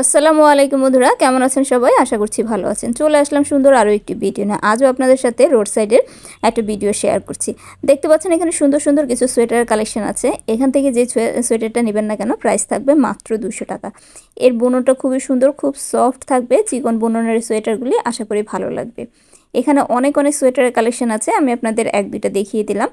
আসসালামু আলাইকুম বন্ধুরা, কেমন আছেন সবাই? আশা করছি ভালো আছেন। চলে আসলাম সুন্দর আরও একটি ভিডিও না আজও আপনাদের সাথে রোড সাইডের একটা ভিডিও শেয়ার করছি। দেখতে পাচ্ছেন এখানে সুন্দর সুন্দর কিছু সোয়েটার কালেকশন আছে। এখান থেকে যে সোয়েটারটা নেবেন না কেন প্রাইস থাকবে মাত্র দুশো টাকা। এর বোনটা খুবই সুন্দর, খুব সফট থাকবে। চিকন বুননের সোয়েটারগুলি আশা করি ভালো লাগবে। এখানে অনেক অনেক সোয়েটারের কালেকশন আছে। আমি আপনাদের এক, দুইটা দেখিয়ে দিলাম।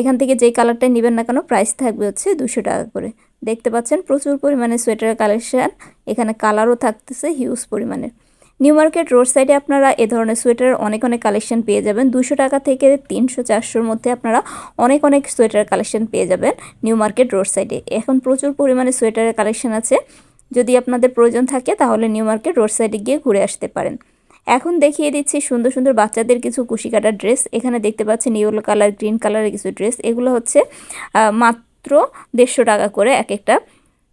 এখান থেকে যেই কালারটা নেবেন না কেন প্রাইস থাকবে হচ্ছে দুশো টাকা করে। দেখতে পাচ্ছেন, প্রচুর পরিমাণে সোয়েটারের কালেকশন। এখানে কালারও থাকতেছে, হিউজ পরিমাণের নিউ মার্কেট রোড সাইডে আপনারা এ ধরনের সোয়েটারের অনেক অনেক কালেকশন পেয়ে যাবেন। দুশো টাকা থেকে তিনশো চারশোর মধ্যে আপনারা অনেক অনেক সোয়েটার কালেকশন পেয়ে যাবেন নিউ মার্কেট রোড সাইডে। এখন প্রচুর পরিমাণে সোয়েটারের কালেকশন আছে। যদি আপনাদের প্রয়োজন থাকে, তাহলে নিউ মার্কেট রোড সাইডে গিয়ে ঘুরে আসতে পারেন। এখন দেখিয়ে দিচ্ছি সুন্দর সুন্দর বাচ্চাদের কিছু কুশি কাটার ড্রেস। এখানে দেখতে পাচ্ছেন ইয়েলো কালার, গ্রিন কালারের কিছু ড্রেস। এগুলো হচ্ছে মাত্র দেড়শো টাকা করে এক একটা।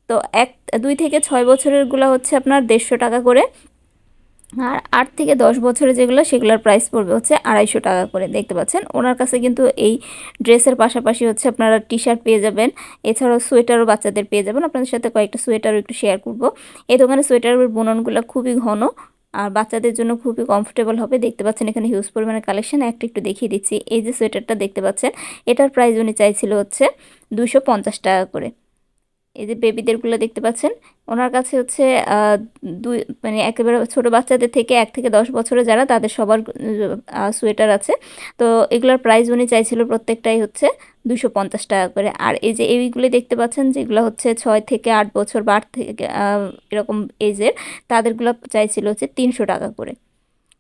তো এক, দুই থেকে ছয় বছরেরগুলো হচ্ছে আপনার দেড়শো টাকা করে। আর আট থেকে দশ বছরের যেগুলো, সেগুলোর প্রাইস পড়বে হচ্ছে আড়াইশো টাকা করে। দেখতে পাচ্ছেন, ওনার কাছে কিন্তু এই ড্রেসের পাশাপাশি হচ্ছে আপনারা টি শার্ট পেয়ে যাবেন। এছাড়াও সোয়েটারও বাচ্চাদের পেয়ে যাবেন। আপনাদের সাথে কয়েকটা সোয়েটারও একটু শেয়ার করব। এই দোকানে সোয়েটারের বুননগুলো খুবই ঘন। আর বাচ্চাদের জন্য খুবই কমফোর্টেবল হবে। দেখতে পাচ্ছেন এখানে হিউজ পরিমাণের কালেকশন একটা একটু দেখিয়ে দিচ্ছি। এই যে সোয়েটারটা দেখতে পাচ্ছেন, এটার প্রাইস উনি চাইছিল হচ্ছে দুশো টাকা করে। এই যে বেবিদেরগুলো দেখতে পাচ্ছেন, ওনার কাছে হচ্ছে দুই মানে একেবারে ছোটো বাচ্চাদের থেকে এক থেকে দশ বছরে যারা, তাদের সবার সোয়েটার আছে। তো এগুলোর প্রাইস উনি চাইছিল প্রত্যেকটাই হচ্ছে দুশো পঞ্চাশ টাকা করে। আর এই যে এইগুলি দেখতে পাচ্ছেন, যেগুলো হচ্ছে ছয় থেকে আট বছর বা থেকে এরকম এজের তাদেরগুলো চাইছিল হচ্ছে তিনশো টাকা করে।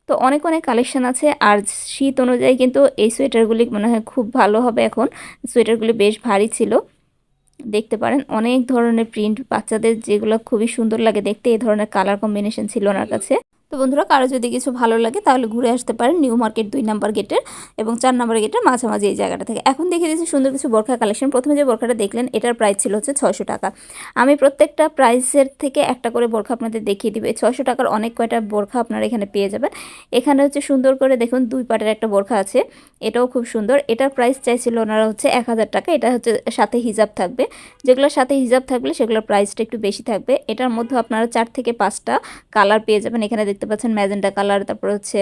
তো অনেক অনেক কালেকশান আছে। আর শীত অনুযায়ী কিন্তু এই সোয়েটারগুলি মনে হয় খুব ভালো হবে এখন। সোয়েটারগুলি বেশ ভারী ছিল। দেখতে পারেন। অনেক ধরনের প্রিন্ট বাচ্চাদের যেগুলো খুবই সুন্দর লাগে দেখতে, এই ধরনের কালার কম্বিনেশন ছিল ওনার কাছে। তো বন্ধুরা, কারও যদি কিছু ভালো লাগে তাহলে ঘুরে আসতে পারেন নিউ মার্কেট দুই নাম্বার গেটের এবং চার নাম্বার গেটের মাঝামাঝি এই জায়গাটা থেকে। এখন দেখে দিচ্ছি সুন্দর কিছু বোরখা কালেকশন। প্রথমে যে বোরখাটা দেখলেন, এটার প্রাইস ছিল হচ্ছে ছয়শো টাকা। আমি প্রত্যেকটা প্রাইসের থেকে একটা করে বোরখা আপনাদের দেখিয়ে দিবে। ছয়শো টাকার অনেক কয়টা বোরখা আপনারা এখানে পেয়ে যাবেন। এখানে হচ্ছে সুন্দর করে দেখুন দুই পাটের একটা বোরখা আছে, এটাও খুব সুন্দর। এটার প্রাইস চাইছিল ওনারা হচ্ছে এক হাজার টাকা। এটা হচ্ছে সাথে হিজাব থাকবে। যেগুলোর সাথে হিজাব থাকলে সেগুলোর প্রাইসটা একটু বেশি থাকবে। এটার মধ্যে আপনারা চার থেকে পাঁচটা কালার পেয়ে যাবেন। এখানে দেখতে পাচ্ছেন ম্যাজেন্ডা কালার, তারপর হচ্ছে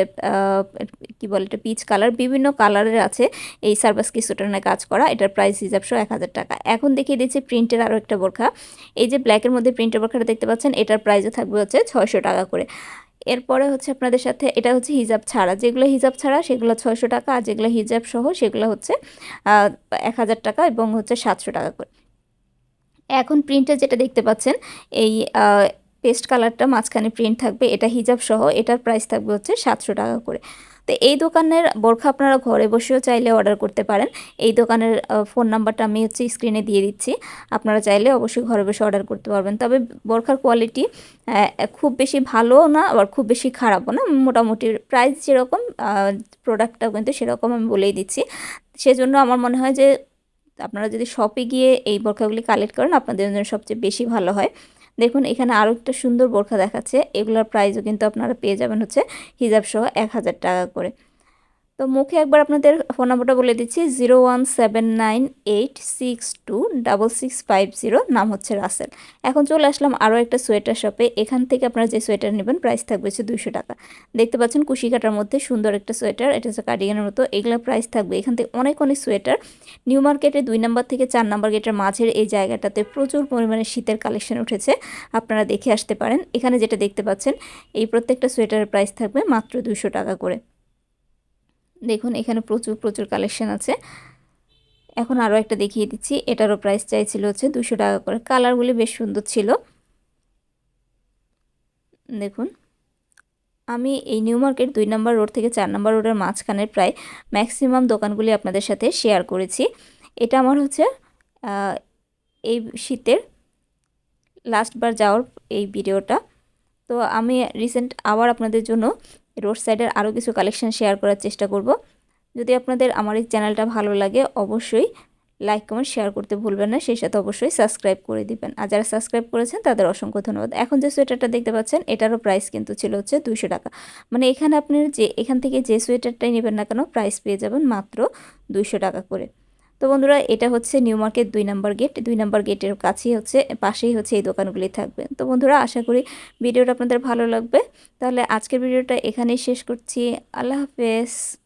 কি বলে এটা, পিচ কালার, বিভিন্ন কালারের আছে। এই সার্ভাস কিসুটানে কাজ করা, এটার প্রাইস হিসাব সহ এক হাজার টাকা। এখন দেখিয়ে দিচ্ছি প্রিন্টের আরও একটা বোরখা। এই যে ব্ল্যাকের মধ্যে প্রিন্টের বোরখাটা দেখতে পাচ্ছেন, এটার প্রাইসও থাকবে হচ্ছে ছয়শো টাকা করে। এরপরে হচ্ছে আপনাদের সাথে, এটা হচ্ছে হিজাব ছাড়া। যেগুলো হিজাব ছাড়া, সেগুলো ছয়শো টাকা, আর যেগুলো হিজাব সহ, সেগুলো হচ্ছে এক হাজার টাকা এবং হচ্ছে সাতশো টাকা করে। এখন প্রিন্টে যেটা দেখতে পাচ্ছেন, এই পেস্ট কালারটা মাঝখানে প্রিন্ট থাকবে, এটা হিজাব সহ, এটার প্রাইস থাকবে হচ্ছে সাতশো টাকা করে। তো এই দোকানের বোরখা আপনারা ঘরে বসেও চাইলে অর্ডার করতে পারেন। এই দোকানের ফোন নাম্বারটা আমি হচ্ছে স্ক্রিনে দিয়ে দিচ্ছি। আপনারা চাইলে অবশ্যই ঘরে বসে অর্ডার করতে পারবেন। তবে বোরখার কোয়ালিটি খুব বেশি ভালো না, আবার খুব বেশি খারাপও না। মোটামুটি প্রাইস যেরকম প্রোডাক্টটাও কিন্তু সেরকম আমি বলেই দিচ্ছি। সেজন্য আমার মনে হয় যে, আপনারা যদি শপে গিয়ে এই বোরখাগুলি কালেক্ট করেন, আপনাদের জন্য সবচেয়ে বেশি ভালো হয়। দেখুন, এখানে আরও একটা সুন্দর বোরখা দেখাচ্ছে। এগুলোর প্রাইসও কিন্তু আপনারা পেয়ে যাবেন হচ্ছে হিজাবসহ এক হাজার টাকা করে। তো মুখে একবার আপনাদের ফোন নাম্বারটা বলে দিচ্ছি zero one seven nine eight six two double six five zero নাম হচ্ছে রাসেল। এখন চলে আসলাম আরও একটা সোয়েটার শপে, এখান থেকে আপনারা যে সোয়েটার নেবেন প্রাইস থাকবে হচ্ছে দুশো টাকা। দেখতে পাচ্ছেন কুশি কাটার মধ্যে সুন্দর একটা সোয়েটার, এটা হচ্ছে কার্ডিগানের মতো এগুলোর প্রাইস থাকবে। এখান থেকে অনেক অনেক সোয়েটার নিউ মার্কেটে দুই নাম্বার থেকে চার নাম্বার গেটের মাঝের এই জায়গাটাতে প্রচুর পরিমাণে শীতের কালেকশন উঠেছে, আপনারা দেখে আসতে পারেন। এখানে যেটা দেখতে পাচ্ছেন, এই প্রত্যেকটা সোয়েটারের প্রাইস থাকবে মাত্র দুশো টাকা করে। দেখুন, এখানে প্রচুর প্রচুর কালেকশান আছে। এখন আরও একটা দেখিয়ে দিচ্ছি। এটারও প্রাইস চাইছিল হচ্ছে দুশো টাকা করে। কালারগুলি বেশ সুন্দর ছিল। দেখুন, আমি এই নিউ মার্কেট দুই নম্বর রোড থেকে চার নম্বর রোডের মাঝখানের প্রায় ম্যাক্সিমাম দোকানগুলি আপনাদের সাথে শেয়ার করেছি। এটা আমার হচ্ছে এই শীতের লাস্টবার যাওয়ার এই ভিডিওটা তো আমি রিসেন্ট আবার আপনাদের জন্য রোড সাইডের আরও কিছু কালেকশন শেয়ার করার চেষ্টা করব। যদি আপনাদের আমার এই চ্যানেলটা ভালো লাগে, অবশ্যই লাইক কমেন্ট শেয়ার করতে ভুলবেন না। সেই সাথে অবশ্যই সাবস্ক্রাইব করে দিবেন। আর যারা সাবস্ক্রাইব করেছেন, তাদের অসংখ্য ধন্যবাদ। এখন যে সোয়েটারটা দেখতে পাচ্ছেন, এটারও প্রাইস কিন্তু ছিল হচ্ছে দুশো টাকা। মানে এখানে আপনি যে, এখান থেকে যে সোয়েটারটাই নেবেন না কেন প্রাইস পেয়ে যাবেন মাত্র দুইশো টাকা করে। তো বন্ধুরা, এটা হচ্ছে নিউ মার্কেট দুই নাম্বার গেট। দুই নাম্বার গেটের কাছেই হচ্ছে, পাশেই হচ্ছে এই দোকানগুলি থাকবে। তো বন্ধুরা, আশা করি ভিডিওটা আপনাদের ভালো লাগবে। তাহলে আজকের ভিডিওটা এখানেই শেষ করছি। আল্লাহ হাফেজ।